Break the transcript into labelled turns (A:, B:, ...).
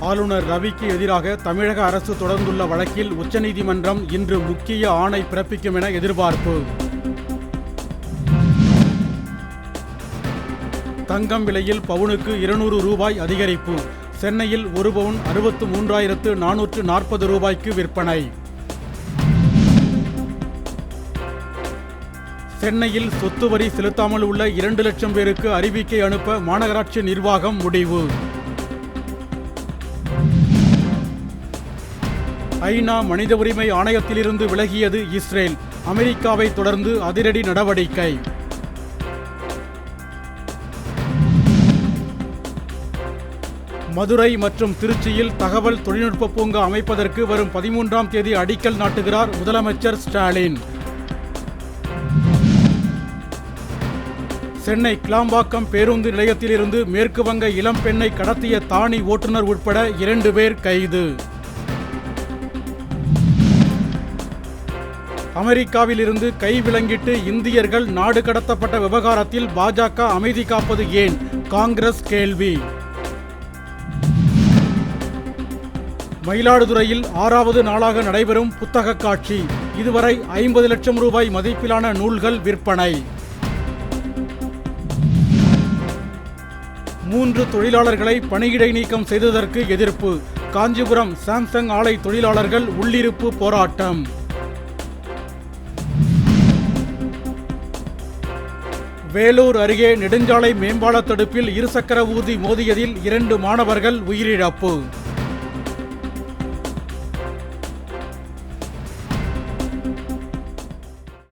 A: ஆளுநர் ரவிக்கு எதிராக தமிழக அரசு தொடர்ந்துள்ள வழக்கில் உச்சநீதிமன்றம் இன்று முக்கிய ஆணை பிறப்பிக்கும் என எதிர்பார்ப்பு. தங்கம் விலையில் பவுனுக்கு இருநூறு ரூபாய் அதிகரிப்பு. சென்னையில் ஒரு பவுன் அறுபத்து மூன்றாயிரத்து நானூற்று நாற்பது ரூபாய்க்கு விற்பனை. சென்னையில் சொத்து வரி செலுத்தாமல் உள்ள இரண்டு லட்சம் பேருக்கு அறிவிக்கை அனுப்ப மாநகராட்சி நிர்வாகம் முடிவு. ஐநா மனித உரிமை ஆணையத்திலிருந்து விலகியது இஸ்ரேல். அமெரிக்காவை தொடர்ந்து அதிரடி நடவடிக்கை. மதுரை மற்றும் திருச்சியில் தகவல் தொழில்நுட்ப பூங்கா அமைப்பதற்கு வரும் பதிமூன்றாம் தேதி அடிக்கல் நாட்டுகிறார் முதலமைச்சர் ஸ்டாலின். சென்னை கிளாம்பாக்கம் பேருந்து நிலையத்திலிருந்து மேற்கு வங்க இளம்பெண்ணை கடத்திய தானி ஓட்டுநர் உட்பட இரண்டு பேர் கைது. அமெரிக்காவிலிருந்து கைவிலங்கிட்டு இந்தியர்கள் நாடு கடத்தப்பட்ட விவகாரத்தில் பாஜக அமைதி காப்பது ஏன்? காங்கிரஸ் கேள்வி. மயிலாடுதுறையில் ஆறாவது நாளாக நடைபெறும் புத்தக காட்சி. இதுவரை ஐம்பது லட்சம் ரூபாய் மதிப்பிலான நூல்கள் விற்பனை. மூன்று தொழிலாளர்களை பணியிடை நீக்கம் செய்ததற்கு எதிர்ப்பு. காஞ்சிபுரம் சாம்சங் ஆலை தொழிலாளர்கள் உள்ளிருப்பு போராட்டம். வேலூர் அருகே நெடுஞ்சாலை மேம்பால தடுப்பில் இருசக்கர ஊர்தி மோதியதில் இரண்டு மாணவர்கள் உயிரிழப்பு.